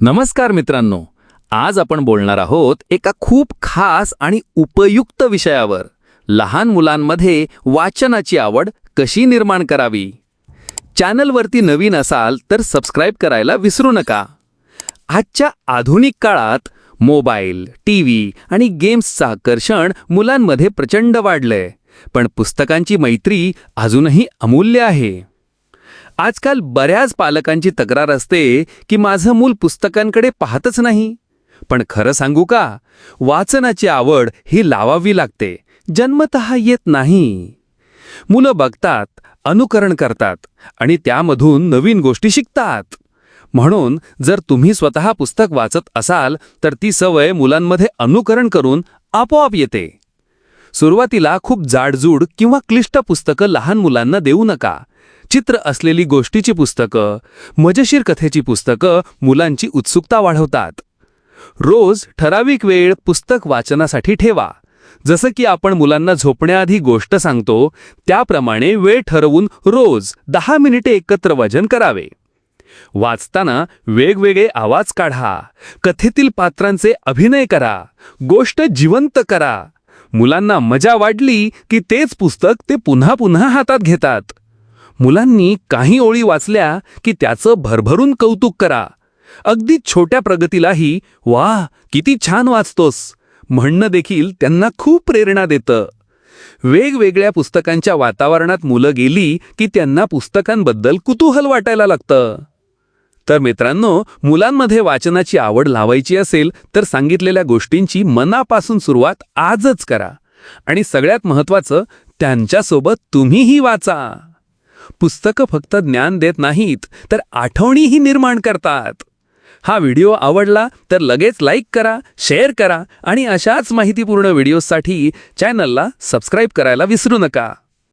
नमस्कार मित्रांनो. आज आपण बोलणार आहोत एका खूप खास आणि उपयुक्त विषयावर. लहान मुलांमध्ये वाचनाची आवड कशी निर्माण करावी? चॅनलवरती नवीन असाल तर सबस्क्राईब करायला विसरू नका. आजच्या आधुनिक काळात मोबाईल टी व्ही आणि गेम्सचं आकर्षण मुलांमध्ये प्रचंड वाढलंय. पण पुस्तकांची मैत्री अजूनही अमूल्य आहे. आजकाल बऱ्याच पालकांची तक्रार असते की माझं मूल पुस्तकांकडे पाहतच नाही. पण खरं सांगू का? वाचनाची आवड ही लावावी लागते. जन्मतः येत नाही. मुलं बघतात अनुकरण करतात आणि त्यामधून नवीन गोष्टी शिकतात. म्हणून जर तुम्ही स्वतः पुस्तक वाचत असाल तर ती सवय मुलांमध्ये अनुकरण करून आपोआप येते. सुरुवातीला खूप जाडजूड किंवा क्लिष्ट पुस्तकं लहान मुलांना देऊ नका. चित्र असलेली गोष्टीची पुस्तकं मजेशीर कथेची पुस्तकं मुलांची उत्सुकता वाढवतात. रोज ठराविक वेळ पुस्तक वाचनासाठी ठेवा. जसं की आपण मुलांना झोपण्याआधी गोष्ट सांगतो त्याप्रमाणे वेळ ठरवून रोज दहा मिनिटे एकत्र वाचन करावे. वाचताना वेगवेगळे आवाज काढा. कथेतील पात्रांचे अभिनय करा. गोष्ट जिवंत करा. मुलांना मजा वाटली की तेच पुस्तक ते पुन्हा पुन्हा हातात घेतात. मुलांनी काही ओळी वाचल्या की त्याचं भरभरून कौतुक करा. अगदी छोट्या प्रगतीलाही वा किती छान वाचतोस. म्हणणं देखील त्यांना खूप प्रेरणा देतं. वेगवेगळ्या पुस्तकांच्या वातावरणात मुलं गेली की त्यांना पुस्तकांबद्दल कुतूहल वाटायला लागतं. तर मित्रांनो मुलांमध्ये वाचनाची आवड लावायची असेल तर सांगितलेल्या गोष्टींची मनापासून सुरुवात आजच करा. आणि सगळ्यात महत्त्वाचं त्यांच्यासोबत तुम्हीही वाचा. पुस्तकं फक्त ज्ञान देत नाहीत तर आठवणीही निर्माण करतात. हा व्हिडिओ आवडला तर लगेच लाईक करा शेअर करा आणि अशाच माहितीपूर्ण व्हिडिओसाठी चॅनलला सबस्क्राईब करायला विसरू नका.